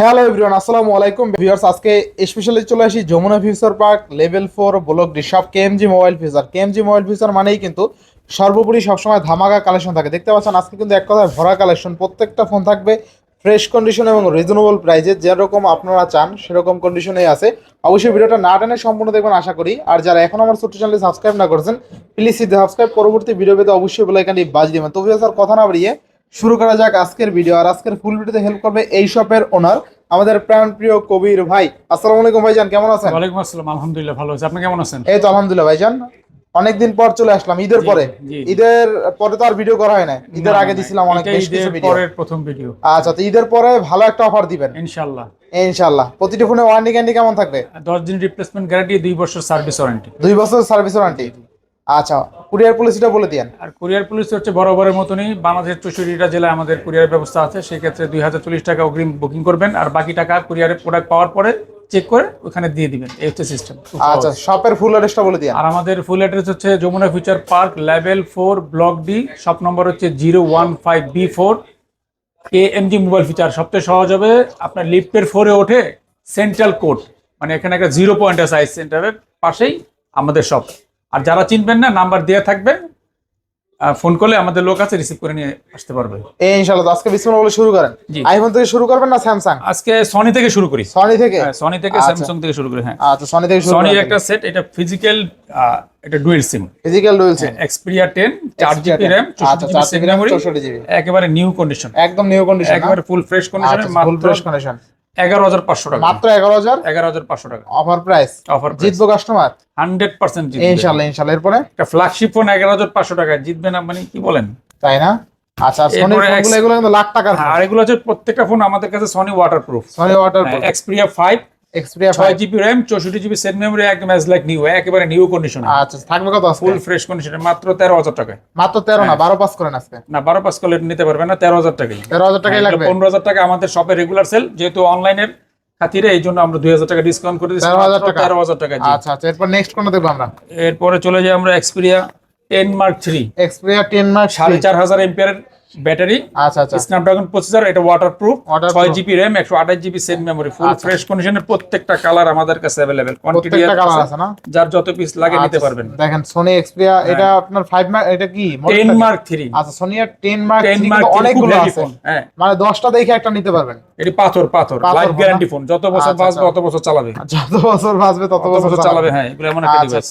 Hello everyone আসসালামু আলাইকুম। Viewers আজকে স্পেশালি চলে আসি Jamuna future park level four block D সব KMG mobile future KMG mobile future মানেই কিন্তু সর্বোপরি সবসময় ধামাকা কালেকশন থাকে। দেখতে পাচ্ছেন, আজকে কিন্তু এক কথায় ভরা কালেকশন প্রত্যেকটা ফোন থাকবে ফ্রেশ কন্ডিশন এবং রিজনেবল প্রাইজে যেরকম আপনারা চান, সেরকম কন্ডিশনেই আছে। অবশ্যই ভিডিওটা না টেনে সম্পূর্ণ দেখবেন, আশা করি। আর যারা এখন আমার ছোট্ট চ্যানেলে সাবস্ক্রাইব না করেছেন প্লিজ সাবস্ক্রাইব পরবর্তী ভিডিও পেতে অবশ্যই বলে এখানে বাজ দিবেন। তো স্যার কথা না বাড়িয়ে শুরু করা যাক আজকের ভিডিও আর আজকের ফুল ভিডিওতে হেল্প করবে এই শপের ওনার আমাদের প্রাণ প্রিয় কবির ভাই। আসসালামু আলাইকুম ভাইজান কেমন আছেন? ওয়ালাইকুম আসসালাম আলহামদুলিল্লাহ ভালো আছি। আপনি কেমন আছেন? এই তো আলহামদুলিল্লাহ ভাইজান। অনেকদিন পর চলে আসলাম ঈদের পরে। ঈদের পরে তো আর ভিডিও করা হয় না ঈদের আগে দিছিলাম অনেক বেশ কিছু ভিডিও পরের প্রথম ভিডিও আচ্ছা তো ঈদের পরে ভালো একটা অফার দিবেন। ইনশাআল্লাহ। ইনশাআল্লাহ। প্রতিটি ফোনে ওয়ারেন্টি গ্যারান্টি কেমন থাকবে? দশ দিন রিপ্লেসমেন্ট গ্যারান্টি দুই বছর সার্ভিস ওয়ারেন্টি দুই বছর সার্ভিস ওয়ারেন্টি আচ্ছা কুরিয়ার পলিসিটা বলে দিয়েন। আর কুরিয়ার পুলিশ হচ্ছে বরাবরের মতনই বাংলাদেশের চৌষট্টিটা জেলায় আমাদের কুরিয়ার ব্যবস্থা আছে সেক্ষেত্রে দুই হাজার চল্লিশ টাকা অগ্রিম বুকিং করবেন আর বাকি টাকা কুরিয়ারের প্রোডাক্ট পাওয়ার পরে চেক করে ওখানে দিয়ে দিবেন। এই হচ্ছে সিস্টেম আচ্ছা শপের ফুল অ্যাড্রেসটা বলে দিয়েন। আর আমাদের ফুল অ্যাড্রেস হচ্ছে Jamuna future park level four block D shop number হচ্ছে zero one five B four K M G mobile feature সবচেয়ে সহজ হবে আপনার লিফটের ফোরে ওঠে সেন্ট্রাল কোড মানে এখানে একটা জিরো পয়েন্ট আছে আইস সেন্টারের পাশেই আমাদের শপ আর যারা চিনবেন না নাম্বার দেওয়া থাকবে ফোন করলে আমাদের লোক আছে রিসিভ করে নিয়ে আসতে পারবে। এই ইনশাআল্লাহ আজকে বিসমিল্লাহ বলে শুরু করেন। জি। আইফোন থেকে শুরু করবেন না স্যামসাং আজকে সনি থেকে শুরু করি। সনি থেকে? সনি থেকে আচ্ছা। স্যামসাং থেকে শুরু করি হ্যাঁ। আচ্ছা সনি থেকে শুরু করেন। একটা সেট এটা ফিজিক্যাল এটা ডুয়েল সিম ফিজিক্যাল রয়েছে এক্সপিরিয়া টেন চার জিবি র্যাম আচ্ছা চার জিবি মেমোরি চৌষট্টি জিবি একেবারে নিউ কন্ডিশন একদম নিউ কন্ডিশন একেবারে ফুল ফ্রেশ কন্ডিশনে আচ্ছা ফুল মাত্র ফ্রেশ কন্ডিশন এগারো হাজার পাঁচশো টাকা। মাত্র এগারো হাজার? এগারো হাজার পাঁচশো টাকা। অফার প্রাইস অফার জিতবো কাস্টমার হান্ড্রেড পার্সেন্ট ইনশাল্লাহ ইনশাল্লাহ। এরপরে? একটা ফ্ল্যাগশিপ ফোন এগারো হাজার পাঁচশো টাকায় জিতবে না মানে কি বলেন? তাই না? আচ্ছা এগুলো কিন্তু লাখ টাকার হ্যাঁ, আর এগুলো হচ্ছে প্রত্যেকটা ফোন আমাদের কাছে Sony waterproof Sony water Xperia five Xperia ছয় জিবি র্যাম চৌষট্টি জিবি সেট মেমোরি একদম অ্যাজ লাইক নিউ একেবারে নিউ কন্ডিশন আচ্ছা থাকবে কত আজকে? ফুল ফ্রেশ কন্ডিশনে মাত্র তেরো হাজার টাকায়। মাত্র তেরো না বারো পাস করেন আজকে। না বারো পাঁচ কলে নিতে পারবে না তেরো হাজার টাকায়। তেরো হাজার টাকাই লাগবে। পনেরো হাজার টাকা আমাদের শপে রেগুলার সেল যেহেতু অনলাইনের খাতিরে এই জন্য আমরা দুই হাজার টাকা ডিসকাউন্ট করে দিচ্ছি 13,000 টাকা? তেরো হাজার টাকা জি। আচ্ছা আচ্ছা এরপর নেক্সট কোনটা দেখব আমরা? এরপরে চলে যাই আমরা Xperia ten mark three Xperia ten mark সাড়ে চার হাজার এম্পিয়ারের ব্যাটারি। আচ্ছা আচ্ছা। স্ন্যাপড্রাগন প্রসেসর এটা মেমোরি ফুল আচ্ছা। ফ্রেশ কন্ডিশনের প্রত্যেকটা কালার আমাদের কাছে কোয়ান্টিটি কালার আছে। না? যার যত পিস লাগে নিতে আচ্ছা, পারবেন। দেখেন এক্সপিরিয়া এটা আপনার মার্ক এটা কি? মার্ক আচ্ছা এর মার্ক অনেকগুলো আছে। হ্যাঁ। মানে দশটা দেখে একটা নিতে পারবেন। এটি পাথর পাথর লাইফ গ্যারান্টি ফোন যত বছর আচ্ছা, বাঁচবে আচ্ছা। তত বছর চালাবে। যত বছর বাঁচবে তত বছর চালাবে। হ্যাঁ এগুলো এমন একটা আচ্ছা ডিভাইস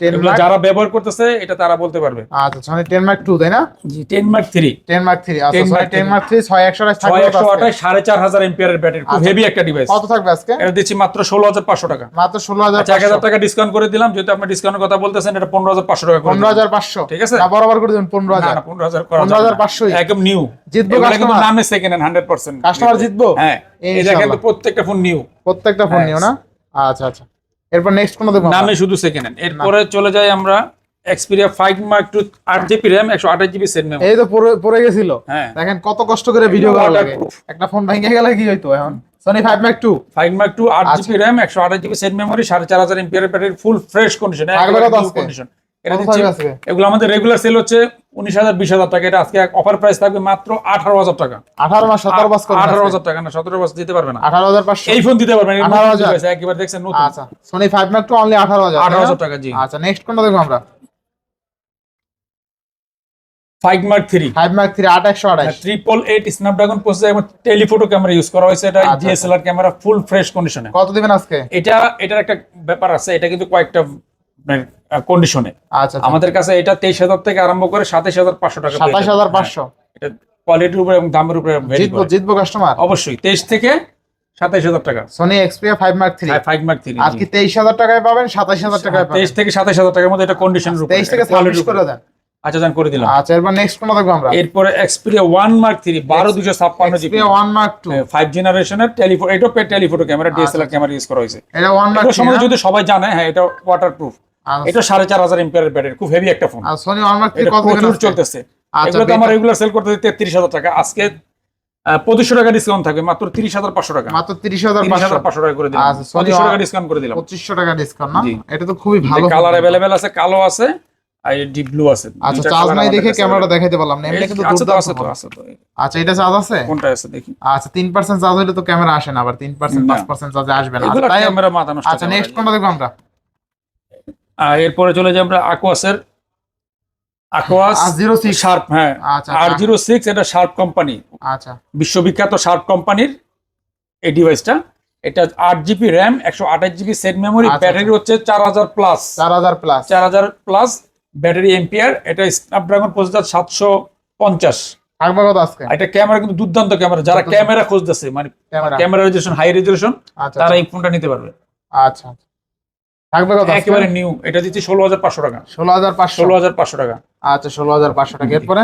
টেন মার্ক যারা ব্যবহার করতেছে এটা তারা বলতে পারবে। আচ্ছা সনি টেন মার্ক টু তাই না? জি ten mark three ten mark three আচ্ছা 10 Sony Mark ten three। Mark three ছয় একশো আঠাশ ছয় থাকবে একশো কত আজকে? আঠাশ সাড়ে চার হাজার এম্পিয়ারের ব্যাটারি খুব আচ্ছা। হেভি একটা ডিভাইস কত থাকবে আজকে? এটা দিচ্ছি মাত্র ষোলো হাজার পাঁচশো টাকা। মাত্র আচ্ছা টাকা ডিসকাউন্ট করে দিলাম যেহেতু আপনি ডিসকাউন্টের কথা বলতেছেন এটা পনেরো হাজার পাঁচশো টাকা করে পনেরো হাজার পাঁচশো। ঠিক আছে? না বরাবর করে না? একদম নিউ জিতবো নামে second hand hundred percent customer জিতবো? হ্যাঁ এটা কিন্তু প্রত্যেকটা ফোন নিউ প্রত্যেকটা ফোন হ্যাঁ, নিও না? আচ্ছা আচ্ছা। এরপর নেক্সট কোনো দেখব নামে শুধু সেকেন্ড হ্যান্ড এরপরে চলে যাই আমরা এক্সপিরিয়া ফাইভ মার্ক টু আট জিবি র্যাম একশো আঠাশ জিবি সেট মেমোরি এই তো পড়ে পড়ে গেছিল। হ্যাঁ। দেখেন কত কষ্ট করে ভিডিও করা লাগে। একটা ফোন ভেঙে গেলে কি হইতো এখন? Sony five mark two five mark two আট আচ্ছা। জিবি র্যাম একশো আঠাশ জিবি সেট মেমোরি সাড়ে চার হাজার ampere battery full fresh condition? Condition এটা দিচ্ছি এগুলো আমাদের রেগুলার সেল হচ্ছে উনিশ হাজার বিশ হাজার টাকা। এটা আজকে অফার প্রাইস থাকবে মাত্র আঠারো হাজার টাকা। আঠারো মাস সতেরো পাস করে আঠারো হাজার টাকা না সতেরো বাস দিতে পারবে না। আঠারো হাজার পাঁচশো। এই ফোন দিতে পারবেন এই 18,000 নতুন device, একেবারে দেখছেন নতুন। আচ্ছা Sony five mark two only আঠারো হাজার আঠারো হাজার টাকা জি। আচ্ছা নেক্সট কোনটা দেখব আমরা? Five mark three five mark three আট ট্রিপল এইট স্ন্যাপড্রাগন প্রসেসর এবং টেলিফোটো ক্যামেরা ইউজ করা হয়েছে। এটা আচ্ছা, ডিএসএলআর ক্যামেরা ফুল ফ্রেশ কন্ডিশনে কত দিবেন আজকে? এটা এটার একটা ব্যাপার আছে এটা কিন্তু কয়েকটা কন্ডিশনে আচ্ছা আমাদের কাছে এটা তেইশ হাজার থেকে আরম্ভ করে সাতাশ হাজার পাঁচশো টাকা পেয়ে সাতাশ। হাজার পাঁচশো। হ্যাঁ, এটা কোয়ালিটির উপরে এবং দামের উপরে জিতবো জিতবো কাস্টমার অবশ্যই তেইশ থেকে সাতাশ হাজার টাকা। Sony Xperia five mark three five mark three আজকে তেইশ হাজার টাকায় পাবেন সাতাশ হাজার টাকায় পাবেন তেইশ থেকে সাতাশ হাজার টাকার মধ্যে এটা কন্ডিশন তেইশ থেকে ছাব্বিশ করে দেন। আচ্ছা যান করে দিলাম। আচ্ছা এরপর নেক্সট দেখব আমরা? এরপরে এক্সপিরিয়া ওয়ান মার্ক থ্রি বারো দুশো ছাপ্পান্ন GB. Xperia one mark two five জেনারেশনের টেলিফোন এটা telephoto camera DSLR camera use করা হয়েছে। এটা ওয়ান মার্ক এটা সম্বন্ধে যদি সবাই জানে হ্যাঁ এটা ওয়াটার প্রুফ আচ্ছা। এটা সাড়ে চার হাজার ব্যাটারি খুব হেভি একটা ফোন আর সনি ওয়ান মার্ক থ্রি এটা কত প্রচুর চলতেছে। আচ্ছা, এগুলো তো আমার রেগুলার সেল করতে তেত্রিশ হাজার টাকা। আজকে পঁচিশশো টাকা ডিসকাউন্ট থাকবে মাত্র তিরিশ হাজার পাঁচশো টাকা। মাত্র তিরিশ হাজার তিরিশ হাজার পাঁচশো। টাকা করে দিলাম। আচ্ছা, পঁচিশশো টাকা ডিসকাউন্ট করে দিলাম। পঁচিশশো টাকা ডিসকাউন্ট না? এটা তো খুবই ভালো কালার অ্যাভেলেবেল আছে কালো আছে। আর ডিপ ব্লু আছে। আচ্ছা চার্জ নাই দেখে ক্যামেরাটা দেখাইতে পারলাম না এমনি কিন্তু আছে তো দুর্দান্ত আছে তো আছে তো আচ্ছা এটা চার্জ আছে? কোনটা আছে দেখি। আচ্ছা তিন পার্সেন্ট চার্জ হলে তো ক্যামেরা আসে না আবার তিন পার্সেন্ট না। পাঁচ পার্সেন্ট চার্জে আসবে না। আচ্ছা, তাই ক্যামেরা মাথা নষ্ট আচ্ছা নেক্সট কোনটা দেখব আমরা? আর এরপরে চলে যাই আমরা আকোয়াসের আকোয়াস জিরো সিক্স শার্প হ্যাঁ। আচ্ছা আর জিরো সিক্স এটা শার্প কোম্পানি আচ্ছা। বিশ্ববিখ্যাত শার্প কোম্পানির এই ডিভাইসটা এটা আট জিবি র্যাম একশো আঠাশ জিবি সেট মেমোরি আচ্ছা, ব্যাটারি হচ্ছে চার হাজার প্লাস চার হাজার প্লাস চার হাজার প্লাস ব্যাটারি এম্পিয়ার এটা স্ন্যাপড্রাগন প্রসেসর সাতশো পঞ্চাশ। আজকে। এটা ক্যামেরা কিন্তু দুর্দান্ত ক্যামেরা। যারা ক্যামেরা খুঁজতেছে মানে ক্যামেরা। রেজুলেশন হাই রেজুলেশন আচ্ছা তারা এই ফোনটা নিতে পারবে। আচ্ছা আচ্ছা। থাকবে কত একেবারে নিউ এটা দিচ্ছি ষোলো হাজার পাঁচশো টাকা। ষোলো হাজার পাঁচশো? ষোলো হাজার পাঁচশো টাকা। আচ্ছা ষোলো হাজার পাঁচশো টাকা। এরপরে?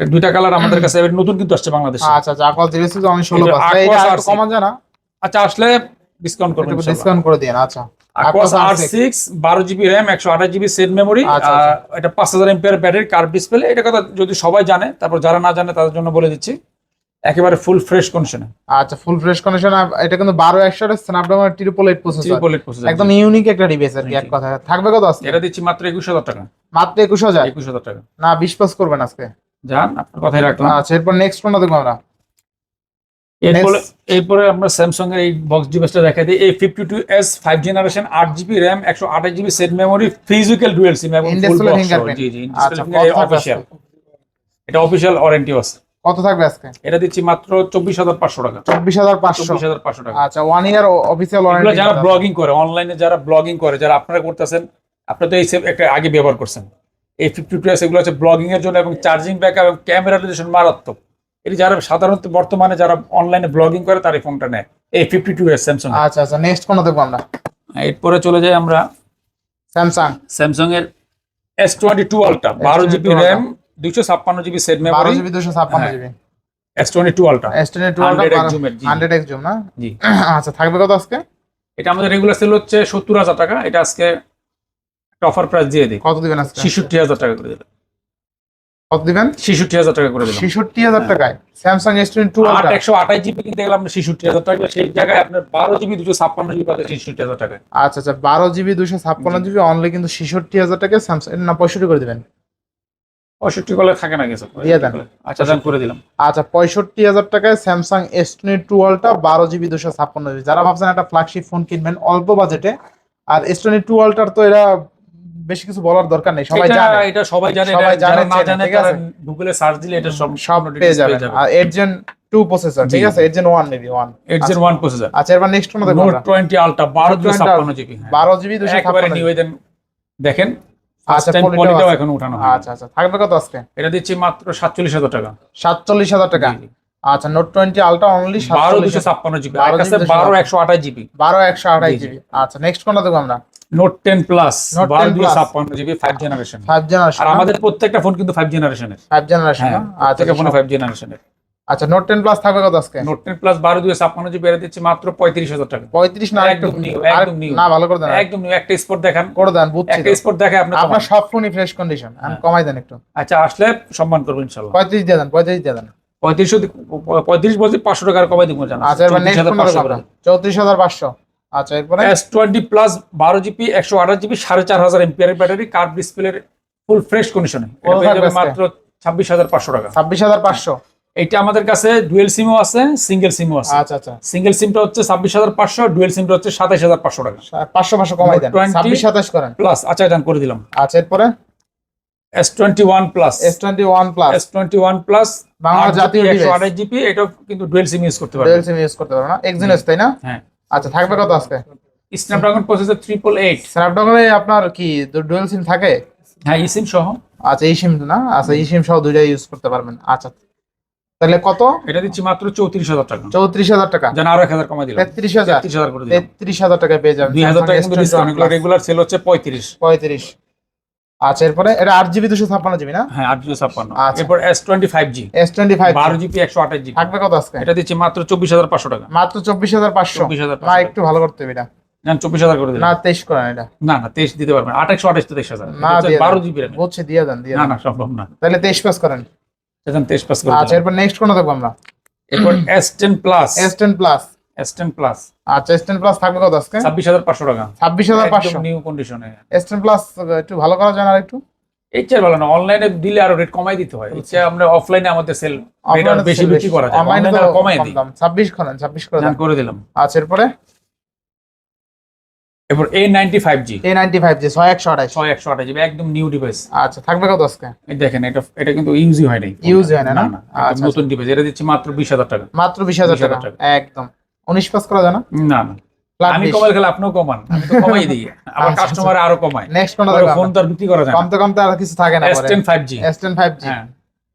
দুইটা কালার আমাদের কাছে নতুন কিন্তু আসছে বাংলাদেশে। আচ্ছা আচ্ছা আমি ষোলো যায় না? আচ্ছা আসলে ডিসকাউন্ট করবেন ডিসকাউন্ট করে দিন আচ্ছা। আকোয়াস আর R6 সিক্স বারো জিবি র্যাম একশো আঠাশ জিবি সেট মেমোরি এটা পাঁচ হাজার এমপিয়ার ব্যাটারি কার্ভ ডিসপ্লে এটা কথা যদি সবাই জানে তারপর যারা না জানে তাদের জন্য বলে দিচ্ছি। একেবারে ফুল ফ্রেশ কন্ডিশনে আচ্ছা ফুল ফ্রেশ কন্ডিশন এটা কিন্তু বারো একশো Snapdragon triple eight processor triple eight processor একদম ইউনিক একটা ডিভাইস আর কি এক কথা থাকবে কত আজকে এটা দিচ্ছি মাত্র একুশ হাজার টাকা। মাত্র একুশ হাজার? একুশ হাজার টাকা। না বিশ পাস করবেন আজকে। যান আপনার কথাই রাখলাম। আচ্ছা এরপর নেক্সট কোনটা দেখব আমরা। এরপরে এরপরে আমরা স্যামসাং এর এই বক্স ডিভাইসটা দেখা দিই। এই fifty two S five generation আট জিবি র্যাম একশো আঠাশ GB set memory physical dual SIM এবং। জি জি আচ্ছা অফিসিয়াল এটা অফিসিয়াল ওয়ারেন্টি আছে। কত থাকবে আজকে? এটা দিচ্ছি মাত্র চব্বিশ হাজার পাঁচশো টাকা। চব্বিশ হাজার পাঁচশো। চব্বিশ হাজার পাঁচশো টাকা। আচ্ছা ওয়ান ইয়ার অফিসিয়াল ওয়ারেন্টি যারা ব্লগিং করে অনলাইনে যারা ব্লগিং করে যারা আপনারা করতেছেন আপনারা তো এই সেম একটা আগে ব্যবহার করছেন। এই ফিফটি টু এস এগুলো হচ্ছে ব্লগিং এর জন্য এবং চার্জিং ব্যাক এবং ক্যামেরা রেজুলেশন মারাত্মক। এটি যারা সাধারণত বর্তমানে যারা অনলাইনে ব্লগিং করে তার ফোনটা নেয়। এই ফিফটি টু এস স্যামসাং আচ্ছা আচ্ছা নেক্সট কোনটা দেখব আমরা? এরপরে চলে যাই আমরা স্যামসাং স্যামসাং এর এস টোয়েন্টি টু আলট্রা বারো জিবি র্যাম দুইশো ছাপ্পান্ন জিবি সেট বারো মেমোরি জিবি দুশো ছাপ্পান্ন হ্যাঁ। GB S twenty two ultra S ten two 100 zoom এর, জি। হান্ড্রেড এক্স জুম না? জি। আচ্ছা থাকবে কত আজকে? এটা আমাদের রেগুলার সেল হচ্ছে সত্তর হাজার টাকা। এটা আজকে অফার প্রাইস দিয়ে দিই। কত দিবেন আজকে? ছেষট্টি হাজার টাকা করে দিলাম। কত দিবেন? ছেষট্টি হাজার টাকা করে দিলাম। ছেষট্টি হাজার টাকায়। স্যামসাং এস টোয়েন্টি টু আট একশো আঠাশ জিবি কিনতে গেলে ছেষট্টি হাজার টাকা সেই জায়গায় আপনার বারো জিবি দুশো ছাপ্পান্ন জিবি পাচ্ছে ছেষট্টি হাজার টাকায়। আচ্ছা আচ্ছা বারো জিবি দুশো ছাপ্পান্ন জিবি অনলি কিন্তু ছেষট্টি হাজার টাকা স্যামসাং না পঁয়ষট্টি করে দিবেন? পঁয়ষট্টি করলে থাকে না কিছু। দিয়ে দেন। আচ্ছা দাম করে দিলাম। আচ্ছা পঁয়ষট্টি হাজার টাকায় Samsung S twenty two ultra বারো জিবি দুশো ছাপ্পান্ন জিবি যারা ভাবছেন একটা ফ্ল্যাগশিপ ফোন কিনবেন অল্প বাজেটে আর এস টোয়েন্টি টু আলটার তো এরা বেশি কিছু বলার দরকার নেই সবাই জানে। এটা সবাই জানে সবাই জানে, না জানে তারা গুগলে সার্চ দিলে এটা সব সব পেয়ে যাবেন। আর এইট জেন টু প্রসেসর ঠিক আছে? Eight gen one maybe one eight gen one processor আচ্ছা এবার নেক্সট কোনটা আলট্রা দুশো 20 ছাপ্পান্ন জিবি বারো জিবি দুশো একেবারে ছাপ্পান্ন নিবেদন। দেখেন আচ্ছা, পলিটাও এখন উঠানো হয় আচ্ছা আচ্ছা থাকবে কত আজকে? এটা দিচ্ছি মাত্র সাতচল্লিশ হাজার টাকা। সাতচল্লিশ হাজার টাকা। জি, জি। আচ্ছা নোট টোয়েন্টি আলটা অনলি বারো দুশো ছাপ্পান্ন জিবি। 12 বারো। একশো আঠাশ জিবি। বারো একশো আঠাশ। জিবি। আচ্ছা নেক্সট কোনটা দেখব আমরা। নোট টেন প্লাস Note বারো 10 দুশো plus। ছাপ্পান্ন GB five generation five generation আমাদের প্রত্যেকটা ফোন কিন্তু ফাইভ জেনারেশনের ফাইভ জেনারেশন হ্যাঁ আচ্ছা প্রত্যেকটা ফোনে ফাইভ জেনারেশনের আচ্ছা নোট টেন প্লাস থাকবে কত আজকে? নোট টেন প্লাস বারো ছাপ্পান্ন জিবি দিচ্ছি মাত্র পঁয়ত্রিশ হাজার টাকা। পঁয়ত্রিশ না একদম আর- একদম new। না ভালো করে দেন একদম new, একটা স্পট দেখান। করে দেন বুঝছি একটা তো। স্পট দেখে আপনি আপনার সব ফোনই ফ্রেশ কন্ডিশন আমি। কমাই দেন একটু। আচ্ছা আসলে সম্মান করব পঁয়ত্রিশ দিয়ে দেন পঁয়ত্রিশ দিয়ে দেন। পঁয়ত্রিশশো পঁয়ত্রিশ বলছি পাঁচশো টাকার কমাই দিব জানা আচ্ছা এবার নেক্সট চৌত্রিশ হাজার পাঁচশো। আচ্ছা এরপরে? এস টোয়েন্টি প্লাস বারো জিবি একশো আঠাশ জিবি সাড়ে চার হাজার এমপিয়ার ব্যাটারি কার্ভ ডিসপ্লের ফুল ফ্রেশ কন্ডিশনে? মাত্র ছাব্বিশ হাজার পাঁচশো টাকা। ছাব্বিশ হাজার পাঁচশো। এইটা আমাদের কাছে ডুয়েল সিমও আছে সিঙ্গেল সিমও আছে। আচ্ছা আচ্ছা। সিঙ্গেল সিমটা হচ্ছে ছাব্বিশ হাজার পাঁচশো ডুয়েল সিমটা হচ্ছে সাতাশ হাজার পাঁচশো টাকা। পাঁচশো পাঁচশো কমাই দেন। Note 20 ছাব্বিশ সাতাশ করেন। প্লাস আচ্ছা ডান করে দিলাম। আচ্ছা এরপরে? S twenty one plus S twenty one plus S twenty one plus Bangla জাতীয় একশো। আঠাশ জিবি এটাও কিন্তু ডুয়েল সিম ইউজ করতে পারবে ডুয়েল সিম ইউজ করতে পারব না? এক্সিনস তাই না? হ্যাঁ। আচ্ছা থাকবে কত আজকে? স্ন্যাপড্রাগন প্রসেসর ট্রিপল এইট স্ন্যাপড্রাগনে আপনার কি ডুয়েল সিম থাকে? হ্যাঁ ই সিম সহ। আচ্ছা এই সিম না? আচ্ছা এই সিম সহ দুইটাই ইউজ করতে পারবেন। আচ্ছা তাহলে কত? এটা দিচ্ছি মাত্র চৌত্রিশ হাজার টাকা। চৌত্রিশ হাজার টাকা। জানা আরও এক হাজার কমাই দিলাম। তেত্রিশ হাজার। তেত্রিশ হাজার করে দিলাম। তেত্রিশ হাজার টাকা পেয়ে যাবেন দুই হাজার টাকা ডিসকাউন্ট S21 এগুলো Plus। রেগুলার সেল হচ্ছে পঁয়ত্রিশ। পঁয়ত্রিশ। আচ্ছা এরপরে এটা আট জিবি দুশো ছাপ্পান্ন জিবি না? হ্যাঁ আট দুশো ছাপ্পান্ন। আচ্ছা। এরপর S twenty five G. S twenty five বারো জিবি একশো আঠাশ জিবি। থাকবে কত আজকে? এটা দিচ্ছি মাত্র চব্বিশ হাজার পাঁচশো টাকা। মাত্র চব্বিশ হাজার পাঁচশো? না একটু ভালো করতে হবে এটা। না চব্বিশ হাজার করে না তেইশ করেন এটা। না না তেইশ দিতে পারবেন। একশো আঠাশ তেইশ হাজার। না বারো জিবি বুঝছি দিয়ে দেন দিয়ে না না সম্ভব না। তাহলে তেইশ পাস করেন। সেখানে তেইশ পাস করে আচ্ছা এরপর নেক্সট কোনটা দেখব আমরা? এরপর S ten plus S ten plus plus আচ্ছা এস প্লাস থাকবে কত আজকে? ছাব্বিশ হাজার পাঁচশো টাকা। ছাব্বিশ হাজার পাঁচশো? নিউ কন্ডিশনে এস প্লাস একটু ভালো করা যায় না একটু এর ভালো না অনলাইনে দিলে আরও রেট কমাই দিতে হয়। এর আমরা অফলাইনে আমাদের সেল রেট Offline এ বেশি করা যায়। অনলাইনে অনলাইনে কমাই দিই। দাম। ছাব্বিশ করেন ছাব্বিশ করে দাম করে দিলাম। আচ্ছা এরপরে? এরপর A ninety five G A ninety five G ছয় একশো আঠাইশ ছয় একশো আঠাশ জিবি একদম নিউ ডিভাইস আচ্ছা থাকবে কত আজকে? এই দেখেন এটা এটা কিন্তু ইউজই হয় নাই। Use হয় না, না? আচ্ছা, নতুন ডিভাইস এটা দিচ্ছি মাত্র বিশ হাজার টাকা। মাত্র বিশ হাজার 20,000 টাকা। টাকা। একদম। উনিশ পাস করা যায় না? না না। আমি। কমাই খেলে আপনিও কমান। আমি তো কমাই দিই। আবার আচ্ছা, কাস্টমার আরও কমায়। নেক্সট কোনটা দেখো ফোন তো আর বিক্রি করা যায় কমতে কমতে আর কিছু থাকে না S ten five G S ten five G হ্যাঁ।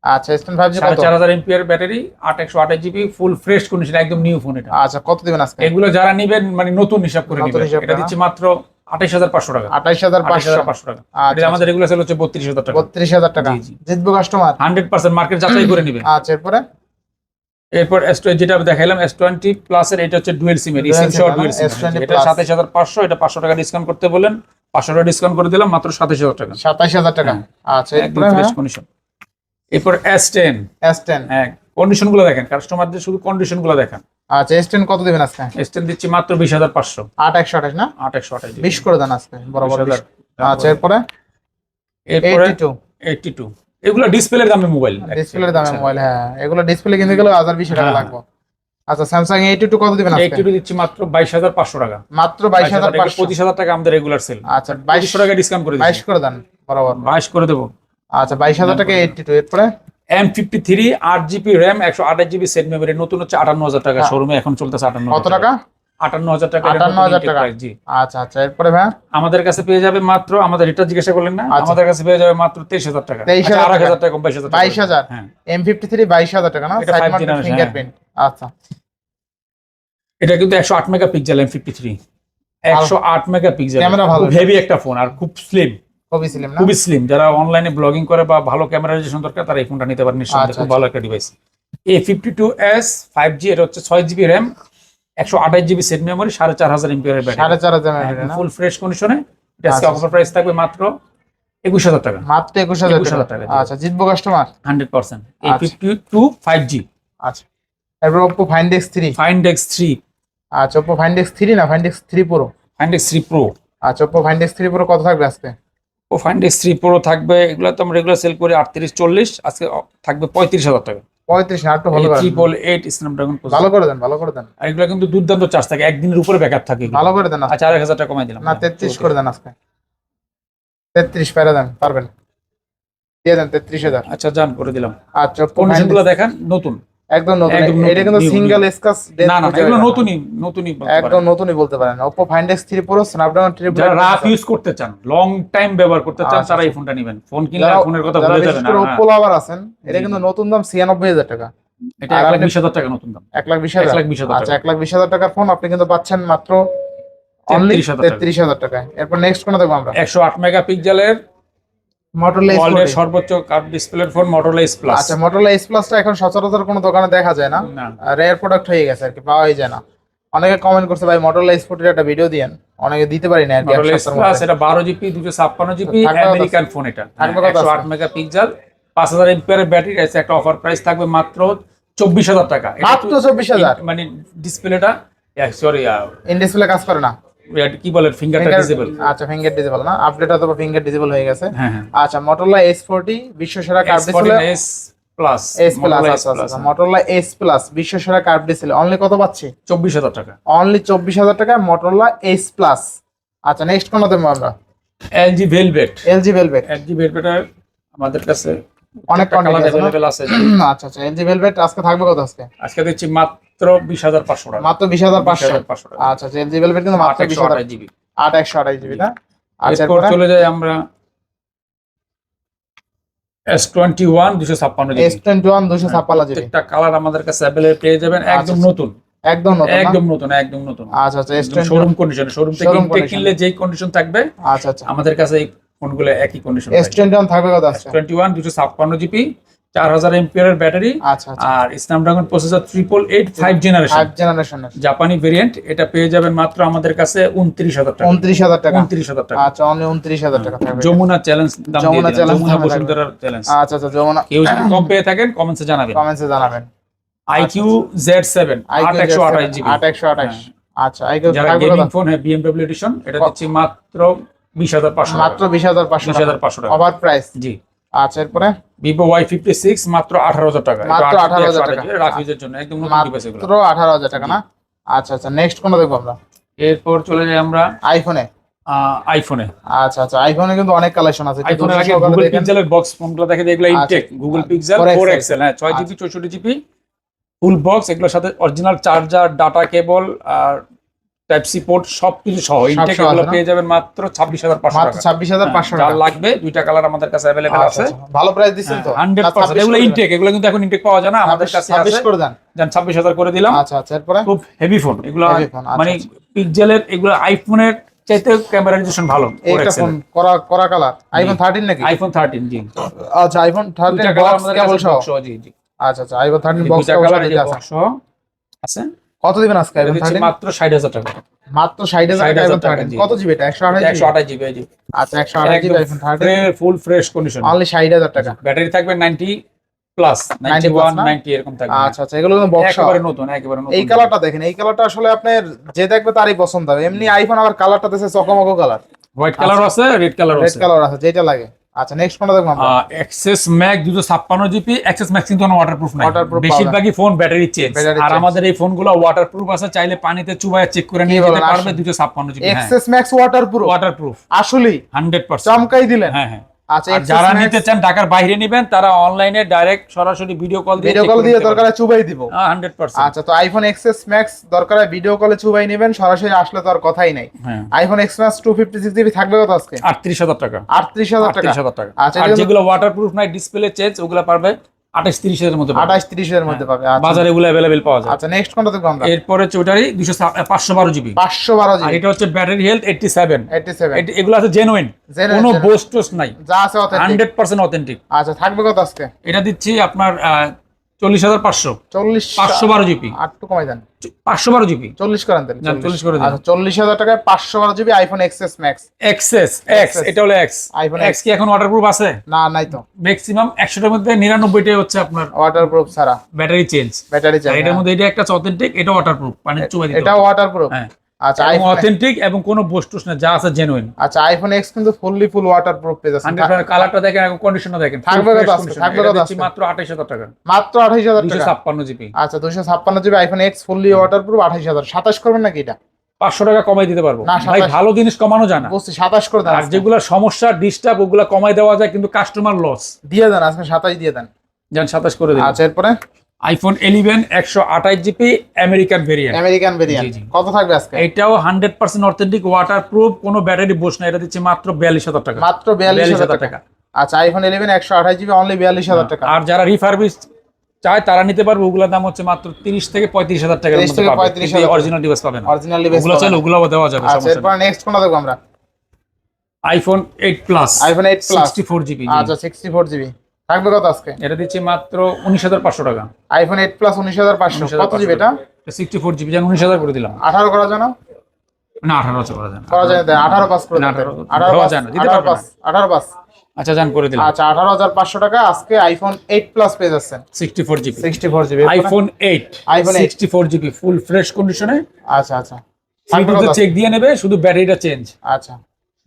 আচ্ছা এস টেন ফাইভ জি সাড়ে কত চার হাজার এমপিআর ব্যাটারি আট একশো আঠাশ জিবি ফুল ফ্রেশ কন্ডিশন একদম নিউ ফোন এটা। আচ্ছা কত দিবেন আজকে? এগুলো যারা নিবেন মানে নতুন হিসাব করে নিবেন। এটা দিচ্ছি মাত্র আঠাইশ হাজার পাঁচশো টাকা। আঠাইশ হাজার পাঁচশো। টাকা। আচ্ছা, এটা আমাদের রেগুলার সেল হচ্ছে বত্রিশ হাজার টাকা। বত্রিশ হাজার টাকা। জি, জি। জিতবো কাস্টমার হান্ড্রেড পার্সেন্ট মার্কেট যাচাই করে নিবেন আচ্ছা এরপরে? এরপর এস যেটা আমি দেখাইলাম এস টোয়েন্টি প্লাস এর এটা হচ্ছে ডুয়েল সিমের সিম সহ ডুয়েল সিম এটা। সাতাইশ হাজার পাঁচশো এটা পাঁচশো টাকা ডিসকাউন্ট করতে বলেন পাঁচশো টাকা ডিসকাউন্ট করে দিলাম মাত্র সাতাইশ হাজার টাকা। সাতাইশ হাজার টাকা। হ্যাঁ। আচ্ছা একদম ফ্রেশ কন্ডিশন এরপর এস টেন এস টেন হ্যাঁ কন্ডিশনগুলো দেখেন কাস্টমারদের শুধু কন্ডিশনগুলো দেখেন। আচ্ছা এস টেন কত দেবেন আজকে? এস টেন দিচ্ছি মাত্র বিশ হাজার পাঁচশো। আট একশো আঠাশ না? আট একশো আঠাশ বিশ করে দেন আজকে বরাবর 20,000 20 আচ্ছা এরপরে? এরপরে এইটি এইটটি টু এগুলো ডিসপ্লের দামে মোবাইল ডিসপ্লের দামে মোবাইল হ্যাঁ। এগুলো ডিসপ্লে কিনতে গেলে হাজার বিশ টাকা হ্যাঁ। লাগবে। আচ্ছা স্যামসাং এইটি টু কত দিবেন এইটটি টু দিচ্ছি মাত্র বাইশ হাজার পাঁচশো টাকা। মাত্র বাইশ হাজার পাঁচশো। পঁচিশ হাজার টাকা আমাদের রেগুলার সেল আচ্ছা বাইশ বাইশশো টাকা ডিসকাউন্ট করে বাইশ করে দেন বরাবর। বাইশ করে দেবো। আচ্ছা বাইশ হাজার টাকা এইটটি টু এরপরে? এম ফিফটি থ্রি আট জিবি র্যাম একশো আঠাশ জিবি সেট মেমোরি নতুন হচ্ছে আটান্ন হাজার টাকা। হ্যাঁ। শোরুমে এখন চলতেছে আটান্ন কত টাকা? আটান্ন হাজার টাকা 58,000 টাকা। জি। আচ্ছা আচ্ছা এরপরে ভাই আমাদের কাছে পেয়ে যাবে মাত্র আমাদের এটা জিজ্ঞাসা করলেন না আচ্ছা। আমাদের কাছে পেয়ে যাবে মাত্র তেইশ হাজার টাকা। 23,000 আড়াই টাকা। হাজার টাকা বাইশ হাজার 22,000 হ্যাঁ। এম ফিফটি থ্রি বাইশ হাজার টাকা না? এটা side 5G mounted generation, fingerprint আচ্ছা। এটা কিন্তু একশো আট megapixel M fifty three একশো আট মেগা পিক্সেল ক্যামেরা ভালো। হেভি একটা ফোন আর খুব স্লিম ছিলাম না? খুবই স্লিম যারা অনলাইনে ব্লগিং করে বা ভালো ক্যামেরাইজেশন দরকার তারা এই ফোনটা নিতে পারেন নিঃসন্দেহে। আচ্ছা, খুব ভালো একটা device A fifty two S five G এটা হচ্ছে ছয় জিবি র্যাম একশো আঠাশ জিবি সেট মেমোরি সাড়ে চার হাজার এমপিআর ব্যাটারি সাড়ে চার হাজার ফুল ফ্রেশ কন্ডিশনে আজকে আচ্ছা, অফার প্রাইস থাকবে মাত্র একুশ হাজার টাকা। মাত্র একুশ হাজার 21,000 টাকা টাকা, আচ্ছা জিতবো কাস্টমার হান্ড্রেড পার্সেন্ট। এ আচ্ছা। ফিফটি টু ফাইভ জি আচ্ছা। এরপর Oppo Find X three Find X three আচ্ছা ওপো ফাইন্ডেক্স থ্রি না? Find X three pro Find X three pro আচ্ছা Oppo Find X three pro কত থাকবে আজকে? ও ফাইন্ডেক্স থ্রি প্রো থাকবে এগুলো তো আমরা রেগুলার সেল করি আটত্রিশ চল্লিশ আজকে থাকবে পঁয়ত্রিশ হাজার টাকা। পঁয়ত্রিশ না একটু ভালো ট্রিপল এইট স্ন্যাপড্রাগন ভালো করে দেন ভালো করে দেন। আর এগুলো কিন্তু দুর্দান্ত চার্জ থাকে একদিনের উপরে ব্যাকআপ থাকে ভালো করে দেন আচ্ছা আর এক হাজার টাকা কমাই দিলাম। না তেত্রিশ করে দেন আজকে। তেত্রিশ পেরে দেন পারবেন। দিয়ে দেন তেত্রিশ হাজার। আচ্ছা জান করে দিলাম। আচ্ছা কোন দেখান নতুন। একদম নতুন এটা কিন্তু সিঙ্গেল স্কাচ না না এগুলো নতুনই নতুনই একদম নতুনই বলতে পারেন Oppo Find X three pro Snapdragon triple যারা রাফ ইউজ করতে চান লং টাইম ব্যবহার করতে চান আচ্ছা, তারা এই আচ্ছা। ফোনটা নেবেন। ফোন কিনলে ফোনের কথা ভুলে যাবেন না হ্যাঁ। লাভার আছেন এটা কিন্তু নতুন দাম ছিয়ানব্বই হাজার টাকা। এটা আর এক লাখ টাকা নতুন দাম। এক লাখ বিশ এক হাজার লাখ বিশ হাজার আচ্ছা টাকা। এক লাখ বিশ হাজার টাকার ফোন আপনি কিন্তু পাচ্ছেন মাত্র 33,000 টাকা। তেত্রিশ হাজার টাকায়। এরপর নেক্সট কোন দেখব আমরা? একশো আট মেগা পিক্সেলের মোটরলা এস ওয়ার্ল্ডের সর্বোচ্চ কার্ভ ডিসপ্লের ফোন মোটরলা এস প্লাস আচ্ছা মোটরলা এস প্লাসটা এখন সচরাচর কোনো দোকানে দেখা যায় না। রেয়ার প্রোডাক্ট হয়ে গেছে আর কি পাওয়াই যায় না। অনেকে কমেন্ট করছে ভাই মোটরলা এস ফোর্টির একটা ভিডিও দিয়েন। অনেকে দিতে পারি না আর কি প্লাস এটা বারো জিবি দুশো ছাপ্পান্ন জিবি থাকবে আমেরিকান ফোন এটা। থাকবে কত একশো আট আছে? মেগা পিক্সেল পাঁচ হাজার এমপিআর ব্যাটারি আছে একটা অফার প্রাইস থাকবে মাত্র চব্বিশ হাজার টাকা। এটা মাত্র তো- চব্বিশ হাজার? মানে ডিসপ্লেটা সরি ইন ডিসপ্লে কাজ করে না। কি বলে ফিঙ্গারটা ডিসেবল আচ্ছা ফিঙ্গার ডিসেবল না? আপডেট অথবা ফিঙ্গার ডিসেবল হয়ে গেছে। আচ্ছা মোটরলা এস ফোর্টি বিশ্ব সেরা curve display S plus S plus আচ্ছা মোটরলা এস প্লাস বিশ্ব সেরা কার্ভ ডিসপ্লে অনলি কত পাচ্ছি? চব্বিশ হাজার টাকা। অনলি চব্বিশ হাজার টাকা মোটরলা এস প্লাস আচ্ছা নেক্সট কোন দেবো আমরা? LG velvet LG velvet LG ভেলভেটের আমাদের কাছে অনেক quantity আছে? আচ্ছা আচ্ছা এলজি ভেলভেট আজকে থাকবে কত আজকে? আজকে দিচ্ছি মাত্র বিশ হাজার পাঁচশো টাকা। মাত্র টাকা। আচ্ছা আচ্ছা এলজি ভেলভেট কিন্তু মাত্র বিশ হাজার জিবি। আট একশো আঠাশ জিবি না? আচ্ছা এরপর চলে যাই আমরা জিবি। কালার আমাদের কাছে অ্যাভেলেবল পেয়ে যাবেন একদম আচ্ছা, নতুন। একদম নতুন একদম নতুন একদম নতুন। আচ্ছা আচ্ছা শোরুম কন্ডিশন শোরুম থেকে। কিনলে যেই কন্ডিশন থাকবে আচ্ছা আচ্ছা। আমাদের কাছে ফোনগুলো একই কন্ডিশন এস টোয়েন্টি ওয়ান থাকবে কত ওয়ান দুশো ছাপ্পান্ন জিবি চার হাজার এমপিয়ার ব্যাটারি আচ্ছা আচ্ছা। আর Snapdragon processor triple eight five generation five জেনারেশনের জাপানি ভেরিয়েন্ট এটা পেয়ে যাবেন মাত্র আমাদের কাছে উনত্রিশ হাজার টাকা। উনত্রিশ হাজার টাকা। উনত্রিশ হাজার টাকা। আচ্ছা অনলি উনত্রিশ হাজার টাকা থাকবে। যমুনা চ্যালেঞ্জ দাম দিয়ে যমুনা challenge যমুনা বসুন্ধরার চ্যালেঞ্জ আচ্ছা আচ্ছা যমুনা। কেউ যদি কম পেয়ে থাকেন কমেন্টসে জানাবেন। কমেন্টসে জানাবেন। আইকিউ জেড সেভেন আট একশো আঠাশ জিবি আট একশো আঠাশ আচ্ছা আইকিউ যারা গেমিং ফোন হ্যাঁ বিএমডব্লিউ এডিশন এটা দিচ্ছি মাত্র বিশ হাজার পাঁচশো মাত্র বিশ হাজার পাঁচশো বিশ হাজার পাঁচশো টাকা। ওভার প্রাইস জি। আচ্ছা এরপরে? ভিভো ওয়াই ফিফটি সিক্স মাত্র আঠারো হাজার টাকা। মাত্র 18,000 টাকা। রাফিজের জন্য একদম নতুন ডিভাইস এগুলো। মাত্র আঠারো হাজার টাকা না? আচ্ছা আচ্ছা নেক্সট কোনটা দেখব আমরা? এরপর চলে যাই আমরা আইফোনে আইফোনে আচ্ছা আচ্ছা আইফোনে কিন্তু অনেক কালেকশন আছে। আইফোনের আগে গুগল। পিক্সেলের বক্স ফোনগুলো দেখে এগুলো। ইনটেক গুগল পিক্সেল 4 এক্সেল হ্যাঁ ছয় জিবি চৌষট্টি জিবি ফুল বক্স এগুলোর সাথে অরিজিনাল চার্জার ডাটা কেবল আর টাইপ সি পোর্ট সব কিছু সহ ইনটেক এগুলো পেয়ে যাবেন মাত্র ছাব্বিশ হাজার পাঁচশো মাত্র টাকা। ছাব্বিশ হাজার পাঁচশো হ্যাঁ, টাকা। লাগবে দুইটা কালার আমাদের কাছে অ্যাভেলেবেল আচ্ছা, আছে। আচ্ছা। ভালো প্রাইস দিচ্ছেন তো। হান্ড্রেড না, পার্সেন্ট এগুলো ইনটেক এগুলো কিন্তু এখন ইনটেক পাওয়া যায় না আমাদের কাছে ছাব্বিশ আছে। করে দেন। ছাব্বিশ হাজার করে দিলাম। আচ্ছা আচ্ছা এরপরে? খুব হেভি ফোন এগুলো আচ্ছা, মানে। পিক্সেলের এগুলো আইফোনের চাইতে ক্যামেরা রেজুলেশন ভালো এইটা ফোন করা করা কালার আইফোন থার্টিন নাকি? আইফোন থার্টিন জি। আচ্ছা আইফোন থার্টিন দুইটা কালার বক্স কেবল সহ? জি জি। আচ্ছা আচ্ছা আইফোন থার্টিন এই বক্স কেবল সহ আছে। কত দিবেন আজকে মাত্র ষাট হাজার টাকা। মাত্র ষাট হাজার 60,000 টাকা, থার্টিন জি। কত জিবি এটা? একশো আঠাশ একশো আঠাশ জিবি আচ্ছা একশো আঠাশ GB iPhone thirteen full fresh condition only ষাট হাজার টাকা। ব্যাটারি থাকবে ninety plus ninety 90 one ninety এরকম থাকবে। আচ্ছা আচ্ছা এগুলো কিন্তু বক্স একেবারে নতুন একেবারে নতুন। এই কালারটা দেখেন এই কালারটা আসলে আপনার যে দেখবে তারই পছন্দ হবে। এমনি আইফোন আবার কালারটা দিয়েছে চকমকো কালার হোয়াইট কালার আছে রেড কালার আছে। রেড কালার আছে যেটা লাগে। আচ্ছা নেক্সট কোনটা দেখব আমরা। এক্সেস ম্যাক দুশো ছাপ্পান্ন জিবি এক্সেস ম্যাক কিন্তু ওয়াটারপ্রুফ নাই। বেশিরভাগই ফোন ব্যাটারি চেঞ্জ আর আমাদের এই ফোনগুলো ওয়াটারপ্রুফ আছে চাইলে পানিতে চুবায় চেক করে নিয়ে যেতে পারবে আসলে? দুশো ছাপ্পান্ন GB XS Max waterproof waterproof আসলেই। হান্ড্রেড পার্সেন্ট চমকাই দিলেন। হ্যাঁ হ্যাঁ। আচ্ছা যারা নিতে চান ঢাকার বাইরে নেবেন তারা অনলাইনে ডাইরেক্ট সরাসরি ভিডিও কল দিয়ে ভিডিও কল দিয়ে দরকার চুবাই দিব। হান্ড্রেড পার্সেন্ট আচ্ছা তো আইফোন এক্সএস ম্যাক্স দরকার ভিডিও কলে চুবাই নেবেন সরাসরি আসলে তো আর কথাই নাই। হ্যাঁ। IPhone X Max two fifty six GB থাকবে কত আজকে? আটত্রিশ হাজার টাকা। আটত্রিশ হাজার টাকা। আটত্রিশ হাজার টাকা। আচ্ছা, যেগুলো ওয়াটার প্রুফ যেগুলো ওয়াটারপ্রুফ নাই ডিসপ্লে চেঞ্জ ওগুলো পারবে আঠাশ তিরিশ হাজার মধ্যে পাবে। আঠাশ তিরিশের মধ্যে পাবে আচ্ছা। বাজারে এগুলো অ্যাভেলেবেল পাওয়া যায়। আচ্ছা নেক্সট কোনটা দেখব আমরা? এরপরে চৌটারি দুশো পাঁচশো বারো জিবি পাঁচশো বারো আর জিবি এটা হচ্ছে battery health eighty seven eighty seven এগুলো আছে জেনুইন কোনো genuine। বোস্ট টোস্ট নাই। যা আছে অথেন্টিক হান্ড্রেড পার্সেন্ট অথেন্টিক আচ্ছা থাকবে কত আজকে? এটা দিচ্ছি আপনার চল্লিশ হাজার পাঁচশো। চল্লিশ পাঁচশো বারো জিবি। আটটু কমাই দেন। পাঁচশো বারো জিবি। চল্লিশ করেন যান, 40 করে দিন। আচ্ছা চল্লিশ হাজার টাকায় পাঁচশো বারো GB iPhone XS Max XS X এটা হলো এক্স iPhone এক্স কি এখন ওয়াটারপ্রুফ আছে? না নাই তো। ম্যাক্সিমাম একশোটার মধ্যে নিরানব্বইটাই হচ্ছে আপনার ওয়াটার প্রুফ ছাড়া ব্যাটারি চেঞ্জ ব্যাটারি চাই এটার মধ্যে এটা একটা অথেন্টিক এটা ওয়াটারপ্রুফ মানে চুবাই এটা ওয়াটার প্রুফ হ্যাঁ। আচ্ছা আইফোন অথেন্টিক এবং কোনো বস্তুস না যা আছে জেনুইন আচ্ছা আইফোন এক্স কিন্তু ফুললি ফুল ওয়াটার প্রুফ যাচ্ছে হান্ড্রেড কালারটা দেখেন এবং কন্ডিশনটা দেখেন। থাকবে কত fresh থাকবে কত আজকে? মাত্র আঠাশ হাজার টাকা। মাত্র আঠাইশ হাজার দুশো টাকা ছাপ্পান্ন জিবি। আচ্ছা দুশো ছাপ্পান্ন GB iPhone X fully waterproof আঠাইশ হাজার। সাতাশ করবেন নাকি এটা? পাঁচশো টাকা কমাই দিতে পারব। না, ভাই ভালো জিনিস কমানো যায় না। বুঝছি সাতাশ করে দেন আর যেগুলো সমস্যা ডিস্টার্ব ওগুলো কমাই দেওয়া যায় কিন্তু কাস্টমার লস দিয়ে দেন আজকে সাতাশ দিয়ে দেন। যান সাতাশ করে দিন। আচ্ছা এরপরে? আইফোন ইলেভেন একশো আঠাশ GB American variant American variant. কত থাকবে আজকে? এটাও hundred percent authentic waterproof কোনো ব্যাটারি বস না এটা দিচ্ছে মাত্র বিয়াল্লিশ হাজার টাকা। মাত্র বিয়াল্লিশ 42,000 হাজার টাকা। আচ্ছা আইফোন ইলেভেন একশো আঠাশ জিবি অনলি বিয়াল্লিশ হাজার টাকা। আর যারা রিফারবিশ চায় তারা নিতে পারবে। ওগুলোর দাম হচ্ছে মাত্র তিরিশ থেকে পঁয়ত্রিশ হাজার টাকার 30 মধ্যে থেকে পাবে। 35,000 অরিজিনাল ডিভাইস পাবেন অরিজিনাল ওগুলো চাইলে ওগুলো দেওয়া যাবে আচ্ছা এরপর নেক্সট কোনটা দেখব আমরা? IPhone eight plus iPhone eight plus sixty four GB আচ্ছা সিক্সটি ফোর জিবি থাকবে কত আজকে? এটা দিচ্ছে মাত্র উনিশ হাজার পাঁচশো টাকা। আইফোন এইট প্লাস উনিশ হাজার পাঁচশো। কত জিবি এটা? সিক্সটি ফোর জিবি যেন উনিশ হাজার করে দিলাম। আঠারো করা যায় না? আঠারো হাজার করা যায় করা যায় আঠারো পাস করে না, 18 আঠারো দেওয়া পাস আঠারো পাস আঠারো পাস। আচ্ছা যান করে দিলাম। আচ্ছা আঠারো হাজার পাঁচশো টাকা আজকে আইফোন এইট প্লাস পেয়ে যাচ্ছেন। Sixty four GB sixty four GB iPhone eight 8 sixty four GB full fresh কন্ডিশনে আচ্ছা। আচ্ছা? চেক দিয়ে নেবে শুধু ব্যাটারিটা চেঞ্জ আচ্ছা।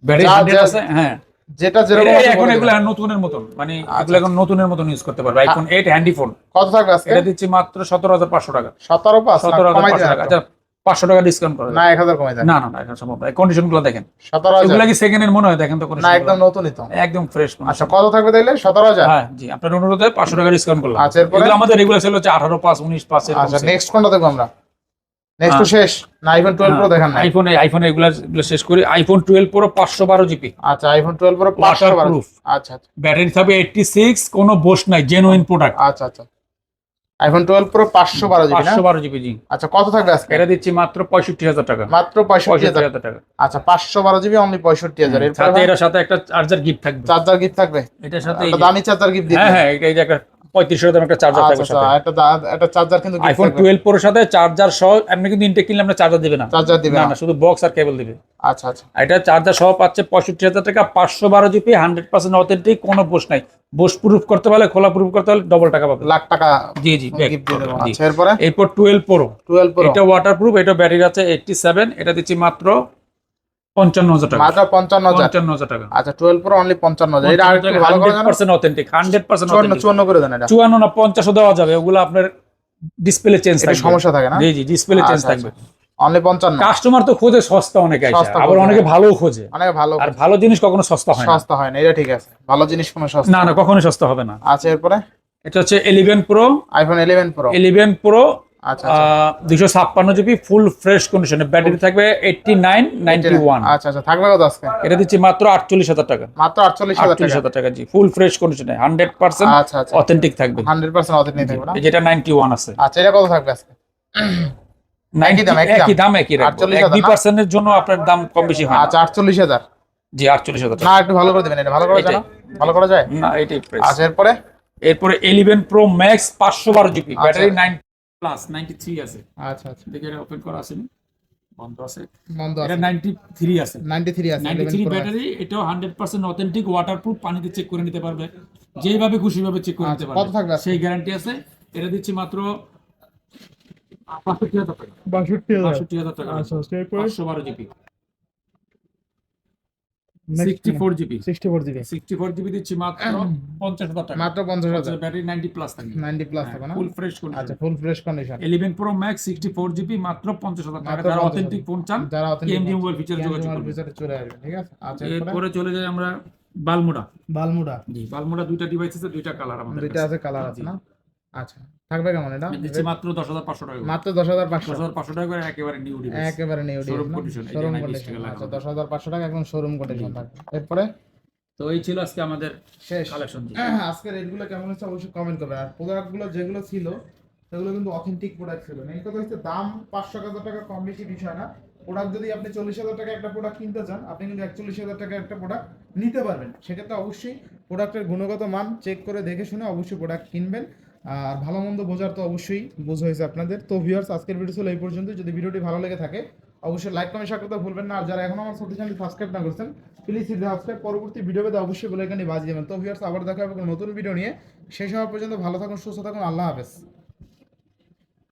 ব্যাটারি আছে হ্যাঁ। যেটা যেরকম এখন এগুলো নতুনের মতন মানে এগুলো এখন নতুনের মতন ইউজ করতে পারবে আইফোন হ্যান্ডি ফোন কত থাকবে আজকে? এটা দিচ্ছি মাত্র সতেরো হাজার পাঁচশো টাকা। সতেরো পাস সতেরো হাজার কমাই পাঁচশো দেন টাকা। আচ্ছা পাঁচশো টাকা ডিসকাউন্ট করে না এক হাজার কমাই দেন। না না না এখন সম্ভব কন্ডিশনগুলো দেখেন। সতেরো হাজার। এগুলা কি সেকেন্ড এর মনে হয়? দেখেন তো না একদম নতুনই তো। একদম ফ্রেশ আচ্ছা কত থাকবে তাইলে? সতেরো হাজার? হ্যাঁ জি আপনার অনুরোধে পাঁচশো টাকা ডিসকাউন্ট করলাম। আচ্ছা, এরপরে? আমাদের রেগুলার সেল হচ্ছে আঠারো পাঁচ উনিশ পাঁচ আচ্ছা নেক্সট কোনটা দেখব আমরা? নেক্সট শেষ। না আইফোন টুয়েলভ প্রো দেখান না আইফোনে আইফোনে এগুলো শেষ করি। আইফোন টুয়েলভ প্রো পাঁচশো বারো জিবি আচ্ছা আইফোন টুয়েলভ প্রো পাঁচশো বারো Waterproof। আচ্ছা আচ্ছা। ব্যাটারি থাকবে এইটটি সিক্স কোনো বোস নাই জেনুইন প্রোডাক্ট আচ্ছা আচ্ছা। আইফোন টুয়েলভ প্রো পাঁচশো বারো জিবি না? পাঁচশো বারো জিবি জি। আচ্ছা কত থাকবে আজকে? এটা দিচ্ছি মাত্র পঁয়ষট্টি হাজার টাকা। মাত্র পঁয়ষট্টি পঁয়ষট্টি হাজার হাজার টাকা। আচ্ছা পাঁচশো বারো জিবি অনলি পঁয়ষট্টি হাজার। এরপরে সাথে এটার সাথে একটা চার্জার গিফট থাকবে। চার্জার গিফট থাকবে? এটার সাথে দামি চার্জার গিফট দিন। হ্যাঁ হ্যাঁ এটা একটা পঁয়ত্রিশ দাম একটা চার্জার আচ্ছা থাকবে আচ্ছা সাথে। একটা একটা চার্জার কিন্তু আইফোন টুয়েলভ প্রোর সাথে চার্জার সহ এমনি কিন্তু ইনটেক কিনলে আমরা চার্জার দিবে না। চার্জার দিবে না শুধু বক্স আর কেবল দিবে। আচ্ছা আচ্ছা। এটা চার্জার সহ পাচ্ছে পঁয়ষট্টি হাজার টাকা পাঁচশো বারো জিবি হান্ড্রেড পার্সেন্ট অথেন্টিক কোনো বোস নাই। বোস প্রুফ করতে পারলে খোলা প্রুফ করতে হলে ডবল টাকা পাবে। লাখ টাকা জি জি। আচ্ছা এরপরে? এরপর টুয়েলভ প্রো টুয়েলভ প্রো এটা ওয়াটার প্রুফ এটা ব্যাটারি আছে এইটটি সেভেন এটা দিচ্ছি মাত্র পঞ্চান্ন হাজার টাকা। মাত্র পঞ্চান্ন হাজার? হাজার টাকা। আচ্ছা টুয়েলভ প্রো অনলি পঞ্চান্ন হাজার। এটা আরেকটু ভালো করে হান্ড্রেড জানো পার্সেন্ট অথেন্টিক হান্ড্রেড পার্সেন্ট চুয়ান্ন চুয়ান্ন করে দেন এটা। চুয়ান্ন না পঞ্চাশও দেওয়া যাবে ওগুলো আপনার ডিসপ্লে চেঞ্জ থাকবে। সমস্যা থাকে না? জি জি ডিসপ্লে চেঞ্জ আচ্ছা, থাকবে। অনলি পঞ্চান্ন। কাস্টমার তো খোঁজে সস্তা অনেকে আবার অনেকে হ্যাঁ। ভালো খোঁজে। অনেক ভালো আর ভালো জিনিস কখনো সস্তা হয় না। সস্তা হয় না এটা ঠিক আছে। ভালো জিনিস কোনো সস্তা না না কখনোই সস্তা হবে না। আচ্ছা এরপরে? এটা হচ্ছে eleven pro iPhone eleven pro eleven pro দুশো ছাপ্পান্ন জিবি ফুল ফ্রেশ কন্ডিশনে ব্যাটারি থাকবে এইটটি নাইন নাইনটি ওয়ান আচ্ছা আচ্ছা থাকবে কত আজকে? এটা দিচ্ছি মাত্র আটচল্লিশ হাজার টাকা। মাত্র আটচল্লিশ আটচল্লিশ হাজার টাকা জি ফুল ফ্রেশ কন্ডিশনে হান্ড্রেড পার্সেন্ট আচ্ছা আচ্ছা অথেন্টিক থাকবে। হান্ড্রেড পার্সেন্ট অথেন্ট থাকবে যেটা নাইনটি ওয়ান আছে। আচ্ছা এটা কত থাকবে আজকে? একই দাম, একই দাম। একই রাখব এক দুই পার্সেন্টের জন্য আপনার দাম কম বেশি হয় আচ্ছা আটচল্লিশ হাজার। জি আটচল্লিশ হাজার না একটু ভালো করে দেবেন এটা। ভালো করা যায় ভালো করা যায়? না এটাই আচ্ছা এরপরে? এরপরে ইলেভেন প্রো ম্যাক্স পাঁচশো বারো জিবি আচ্ছা। Battery nine plus ninety three আছে। আচ্ছা আচ্ছা। দেখে এটা ওপেন করা আছে? বন্ধ আছে। বন্ধ আছে এটা 93 আছে। নাইনটি থ্রি আছে। নাইনটি 11 থ্রি Pro আছে। ব্যাটারি এটাও হান্ড্রেড পার্সেন্ট অথেন্টিক ওয়াটারপ্রুফ পানিতে চেক করে নিতে পারবে। যেভাবে খুশি ভাবে চেক করে নিতে পারবে। কত থাকবে সেই গ্যারান্টি আছে। এটা দিচ্ছি মাত্র বাষট্টি হাজার টাকা। বাষট্টি হাজার। বাষট্টি হাজার টাকা। আচ্ছা আচ্ছা এরপরে? পাঁচশো বারো GB sixty four GB sixty four GB sixty four GB দিচ্ছি মাত্র পঞ্চাশ হাজার টাকা। মাত্র পঞ্চাশ হাজার। ব্যাটারি নাইনটি প্লাস থাকবে। নাইনটি প্লাস থাকবে না? ফুল ফ্রেশ আচ্ছা full fresh condition eleven pro max sixty four GB মাত্র পঞ্চাশ হাজার টাকা। যারা অথেন্টিক ফোন চান যারা KMG মোবাইল ফিচারে যোগাযোগ করবেন। চলে আসবে ঠিক আছে? আচ্ছা এরপরে? এরপরে চলে যাই আমরা বালমুড়া। বালমুড়া। জি বালমুড়া দুইটা ডিভাইস আছে দুইটা কালার আমাদের দুইটা আছে কালার আছে না? আচ্ছা। থাকবে কেমন এটা? দিচ্ছি মাত্র টাকা মাত্র দশ হাজার পাঁচশো। দশ হাজার পাঁচশো টাকা করে একেবারে নিউ ডিভাইস একেবারে নিউ এই শোরুম কন্ডিশন আচ্ছা টাকা একদম শোরুম কন্ডিশন থাকবে। এরপরে? তো এই ছিল আজকে আমাদের শেষ। কালেকশন আজকে রেটগুলো কেমন হচ্ছে অবশ্যই কমেন্ট করবেন। আর প্রোডাক্টগুলো যেগুলো ছিল সেগুলো কিন্তু অথেন্টিক প্রোডাক্ট ছিল। মেন কথা হচ্ছে দাম পাঁচশো হাজার টাকা কম বেশি বিষয় না। প্রোডাক্ট যদি আপনি চল্লিশ হাজার টাকা একটা প্রোডাক্ট কিনতে চান আপনি কিন্তু একচল্লিশ হাজার টাকা একটা প্রোডাক্ট নিতে পারবেন। সেক্ষেত্রে অবশ্যই প্রোডাক্টের গুণগত মান চেক করে দেখে শুনে অবশ্যই প্রোডাক্ট কিনবেন। আর ভালো মন্দ বোঝার তো অবশ্যই বোঝা হয়েছে আপনাদের। তো ভিউয়ার্স আজকের ভিডিও ছিল এই পর্যন্ত। যদি ভিডিওটি ভালো লেগে থাকে, অবশ্যই লাইক কমেন্ট শেয়ার করতে ভুলবেন না। আর যারা এখন আমার সাথে চ্যানেল সাবস্ক্রাইব না করছেন প্লিজ সাবস্ক্রাইব পরবর্তী ভিডিও পেতে অবশ্যই বলে এখানে বাজিয়ে দেবেন। তো ভিউয়ার্স আবার দেখা হবে নতুন ভিডিও নিয়ে। শেষ হওয়ার পর্যন্ত ভালো থাকুন, সুস্থ থাকুন, আল্লাহ হাফেজ।